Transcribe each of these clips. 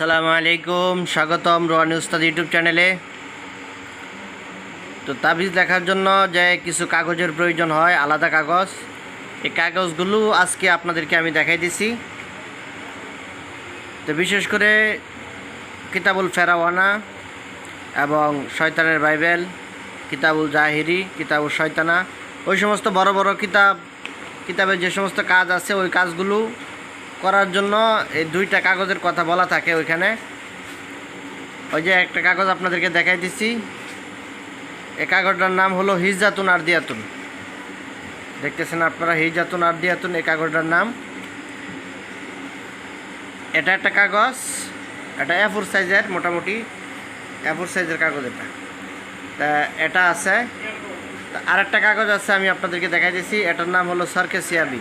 আসসালামু আলাইকুম, স্বাগতম রোহানি উস্তাদ ইউটিউব চ্যানেলে। তো তাবিজ লেখার জন্য যে কিছু কাগজের প্রয়োজন হয়, আলাদা কাগজ। এই কাগজগুলো আজকে আপনাদেরকে আমি দেখাই দিছি। তো বিশেষ করে কিতাবুল ফেরাওয়ানা এবং শয়তানের বাইবেল, কিতাবুল জাহিরি, কিতাবুল শয়তানা, ওই সমস্ত বড় বড় কিতাব, কিতাবের যে সমস্ত কাজ আছে, ওই কাজগুলো করার জন্য এই দুইটা কাগজের কথা বলা থাকে ওইখানে। ওই যে একটা কাগজ আপনাদেরকে দেখাই দিচ্ছি। এই কাগজটার নাম হলো হিজাতুন আর দিয়াতুন দেখতেছেন আপনারা হিজাতুন আর দিয়াতুন এই কাগজটার নাম। এটা একটা কাগজ, এটা এ ফোর সাইজের মোটামুটি এ ফোর সাইজের কাগজ এটা। তা এটা আছে। তা আরেকটা কাগজ আছে, আমি আপনাদেরকে দেখাই দিচ্ছি। এটার নাম হলো সার্কেসিয়াবি।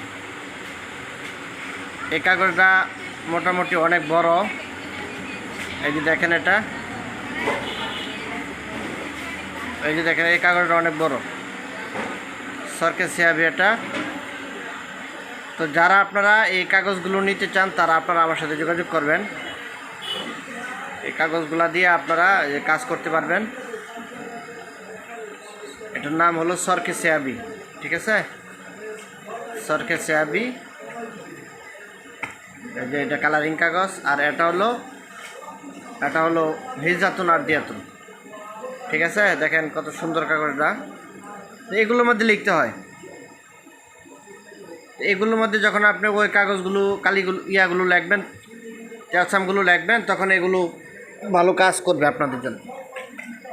এই কাগজটা মোটামুটি অনেক বড়। এই যে দেখেন এটা। এই যে দেখেন, এই কাগজটা অনেক বড়। সরকেসিয়াবি এটা। তো যারা আপনারা এই কাগজগুলো নিতে চান, তারা আপনারা আমার সাথে যোগাযোগ করবেন। এই কাগজগুলো দিয়ে আপনারা কাজ করতে পারবেন। এটার নাম হলো সরকে সেয়াবি, ঠিক আছে? সরকে সেয়াবি। যে এটা কালারিং কাগজ, আর এটা হলো এটা হলো হিজাতুন আর দিয়াতুন। ঠিক আছে? দেখেন কত সুন্দর কাগজটা। এগুলোর মধ্যে লিখতে হয়। এগুলোর মধ্যে যখন আপনি ওই কাগজগুলো, কালিগুলো, ইয়াগুলো লিখবেন ক্যালসামগুলো লিখবেন, তখন এগুলো ভালো কাজ করবে আপনাদের জন্য।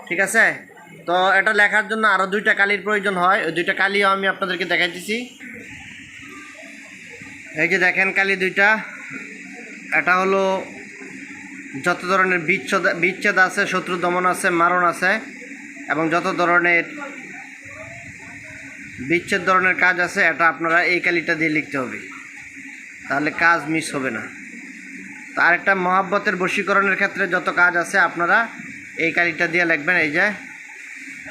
ঠিক আছে? তো এটা লেখার জন্য আরও দুইটা কালির প্রয়োজন হয়। ওই দুইটা কালিও আমি আপনাদেরকে দেখাইতেছি। এই যে দেখেন কালি দুইটা। এটা হলো যত ধরনের বিচ্ছেদ বিচ্ছেদ আছে, শত্রু দমন আছে, মারণ আছে, এবং যত ধরনের বিচ্ছেদ ধরনের কাজ আছে, এটা আপনারা এই কালিটা দিয়ে লিখতে হবে। তাহলে কাজ মিস হবে না। তো আরেকটা মহাব্বতের বশীকরণের ক্ষেত্রে যত কাজ আছে, আপনারা এই কালিটা দিয়ে লিখবেন। এই যে,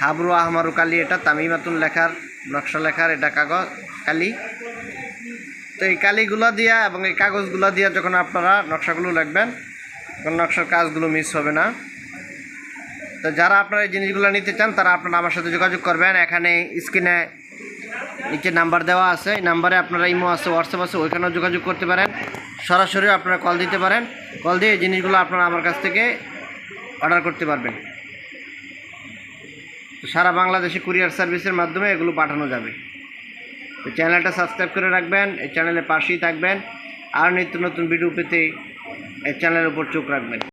হাবরু আহমারু কালি এটা, তামিমাতুন লেখার, নকশা লেখার এটা কাগজ, কালি। তো এই কালিগুলো দিয়া এবং এই কাগজগুলো দিয়া যখন আপনারা নকশাগুলো লাগবেন, তখন নকশার কাজগুলো মিস হবে না। তো যারা আপনারা এই জিনিসগুলো নিতে চান, তারা আপনারা আমার সাথে যোগাযোগ করবেন। এখানে স্ক্রিনে নিচে নাম্বার দেওয়া আছে। এই নাম্বারে আপনারা ইমো আছে, হোয়াটসঅ্যাপ আছে, ওইখানেও যোগাযোগ করতে পারেন। সরাসরি আপনারা কল দিতে পারেন। কল দিয়ে এই জিনিসগুলো আপনারা আমার কাছ থেকে অর্ডার করতে পারবেন। সারা বাংলাদেশে কুরিয়ার সার্ভিসের মাধ্যমে এগুলো পাঠানো যাবে। তো চ্যানেলটা সাবস্ক্রাইব করে রাখবেন, এই চ্যানেলের পাশেই থাকবেন, আর নিত্য নতুন ভিডিও পেতে এই চ্যানেলের উপর চোখ রাখবেন।